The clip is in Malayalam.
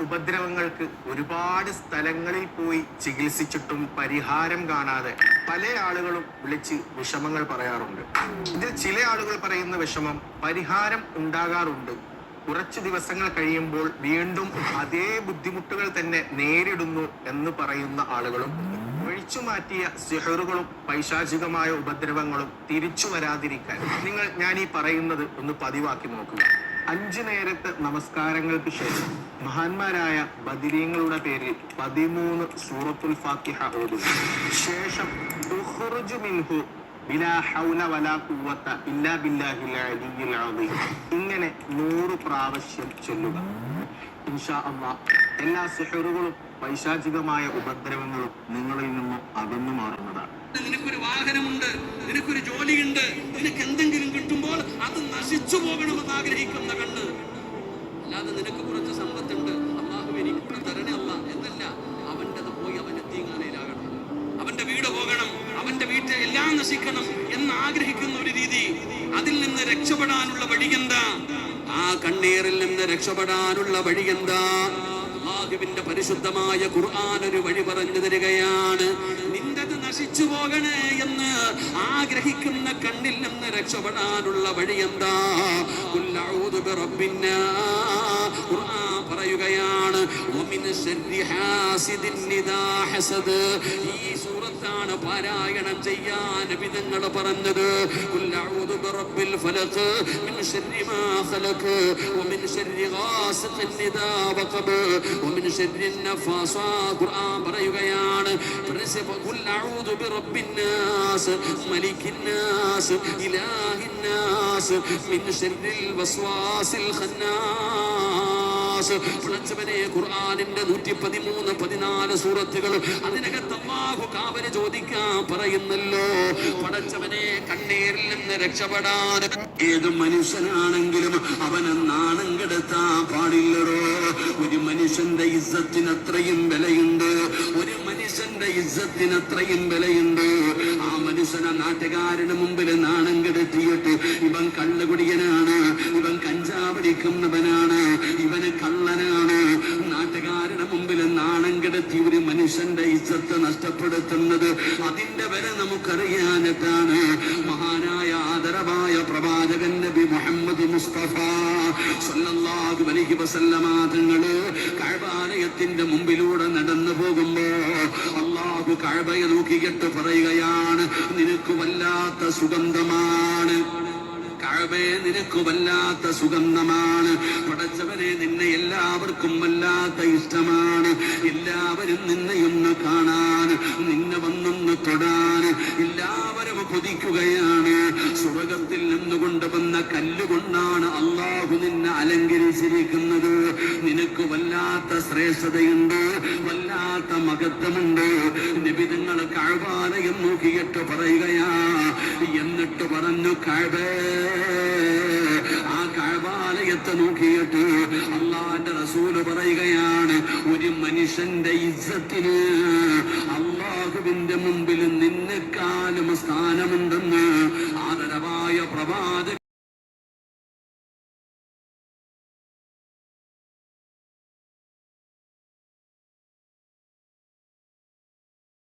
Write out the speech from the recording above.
ഉപദ്രവങ്ങൾക്ക് ഒരുപാട് സ്ഥലങ്ങളിൽ പോയി ചികിത്സിച്ചിട്ടും പരിഹാരം കാണാതെ പല ആളുകളും വിളിച്ച് വിഷമങ്ങൾ പറയാറുണ്ട്. ഇതിൽ ചില ആളുകൾ പറയുന്ന വിഷമം പരിഹാരം ഉണ്ടാകാറുണ്ട്. കുറച്ച് ദിവസങ്ങൾ കഴിയുമ്പോൾ വീണ്ടും അതേ ബുദ്ധിമുട്ടുകൾ തന്നെ നേരിടുന്നു എന്ന് പറയുന്ന ആളുകളും ഒഴിച്ചു മാറ്റിയ സിഹറുകളും പൈശാചികമായ ഉപദ്രവങ്ങളും തിരിച്ചു വരാതിരിക്കാൻ. നിങ്ങൾ ഞാൻ ഈ പറയുന്നത് ഒന്ന് പതിവാക്കി നോക്കുക. അഞ്ചു നേരത്തെ നമസ്കാരങ്ങൾക്ക് ശേഷം മഹാന്മാരായ ബദിരീങ്ങളുടെ പേരിൽ പതിമൂന്ന് സൂറത്തുൽ ഫാത്തിഹ ഓതുക. ശേഷം മിൻഹു ബിലാ വലാ ഇങ്ങനെ നൂറ് പ്രാവശ്യം ചൊല്ലുക. ഇൻഷാ എല്ലാ സിഹറുകളും പൈശാചികമായ ഉപദ്രവങ്ങളും നിങ്ങളിൽ നിന്നും അകന്നു നിനക്കൊരു വാഹനമുണ്ട് നിനക്കൊരു ജോലിയുണ്ട് നിനക്ക് എന്തെങ്കിലും കിട്ടുമ്പോൾ അത് നശിച്ചു പോകണമെന്ന് ആഗ്രഹിക്കുന്ന കണ്ണ്. അല്ലാതെ നിനക്ക് കുറച്ച് സമ്പത്തുണ്ട്. അള്ളാഹു എനിക്ക് തരണേ അല്ല എന്നല്ല അവന്റെ അത് പോയി അവൻ തീങ്ങാനയിലാകണം. അവന്റെ വീട് പോകണം അവന്റെ വീട്ടിൽ എല്ലാം നശിക്കണം എന്ന് ആഗ്രഹിക്കുന്ന ഒരു രീതി. അതിൽ നിന്ന് രക്ഷപ്പെടാനുള്ള വഴി എന്താ? ആ കണ്ണീറിൽ നിന്ന് രക്ഷപ്പെടാനുള്ള വഴി എന്താ? അള്ളാഹുവിന്റെ പരിശുദ്ധമായ ഖുർആൻ ഒരു വഴി പറഞ്ഞു തരികയാണ്. നിന്റത് നശിച്ചു പോകണേ. ആഗ്രഹിക്കുന്ന കണ്ണിൽ നിന്ന് രക്ഷപ്പെടാനുള്ള വഴി എന്താ പറയുകയാണ് ഈ സൂറത്താണ് പാരായണം ചെയ്യാൻ വിധങ്ങൾ പറഞ്ഞത്. ഖുൽ الناس فقل أعوذ برب الناس ملك الناس إله الناس من شر الوسواس الخناس. ഖന്നാസ് പടച്ചവനെ ഖുർആനിന്റെ നൂറ്റി പതിമൂന്ന് പതിനാല് സൂറത്തുകൾ. അതിനകത്ത് അള്ളാഹു കാവന് ചോദിക്കാൻ പറയുന്നല്ലോ പടച്ചവനെ കണ്ണീരിൽ നിന്ന് രക്ഷപ്പെടാൻ ഏത് മനുഷ്യനാണെങ്കിലും അവനെ നാണം കെടുത്താൻ പാടില്ലടോ. ഒരു മനുഷ്യന്റെ ഇസ്സത്തിന് അത്രയും വിലയുണ്ട് ഒരു മനുഷ്യന്റെ ഇസ്സത്തിന് അത്രയും വിലയുണ്ട്. ആ മനുഷ്യനെ നാട്ടുകാരുടെ മുമ്പിൽ നാണം കെടുത്തിയിട്ട് ഇവൻ കള്ളുകുടിയനാണ് ഇവൻ കഞ്ചാവടിക്കുന്നവനാണ് ഇവന് കള്ളനാണ് നാട്ടുകാരുടെ മുമ്പിൽ നാണം കെടുത്തി ഒരു മനുഷ്യന്റെ ഇജ്ജത്ത് നഷ്ടപ്പെടുത്തുന്നത് അതിന്റെ വില നമുക്കറിയാനിട്ടാണ് മഹാനായ ആദരവായ പ്രവാചകൻ നബി മുഹമ്മദ് മുസ്തഫ സല്ലല്ലാഹു അലൈഹി വസല്ലമ തങ്ങൾ കഴബാലയത്തിന്റെ മുമ്പിലൂടെ നടന്നു പോകുമ്പോ അള്ളാഹു കഴബയെ നോക്കിയിട്ട് പറയുകയാണ് നിനക്ക് വല്ലാത്ത സുഗന്ധമാണ്. കഴവേ നിനക്ക് വല്ലാത്ത സുഗന്ധമാണ്. പടച്ചവനെ നിന്നെ എല്ലാവർക്കും വല്ലാത്ത ഇഷ്ടമാണ്. എല്ലാവരും നിന്നെയൊന്ന് കാണാൻ നിന്നെ വന്നൊന്ന് തൊടാൻ. എല്ലാവരും കൊതിക്കുകയാണ്. സ്വർഗത്തിൽ നിന്ന് കൊണ്ടുവന്ന കല്ലുകൊണ്ടാണ് അള്ളാഹു നിന്നെ അലങ്കരിച്ചിരിക്കുന്നത്. നിനക്ക് വല്ലാത്ത ശ്രേഷ്ഠതയുണ്ട് വല്ലാത്ത മഹത്വമുണ്ട്. നിബിതങ്ങൾ കാഴ്വാലയം നോക്കിയിട്ട് പറയുകയാ എന്നിട്ട് പറഞ്ഞു കാഴ്വേ ആ കാഴ്വാലയത്തെ നോക്കിയിട്ട് അള്ളാന്റെ റസൂൽ പറയുകയാണ് ഒരു മനുഷ്യന്റെ ഇജ്ജത്തിന് അള്ളാഹുവിന്റെ മുമ്പിൽ നിന്നെക്കാലും സ്ഥാനമുണ്ടെന്ന് ആദരവായ പ്രവാചക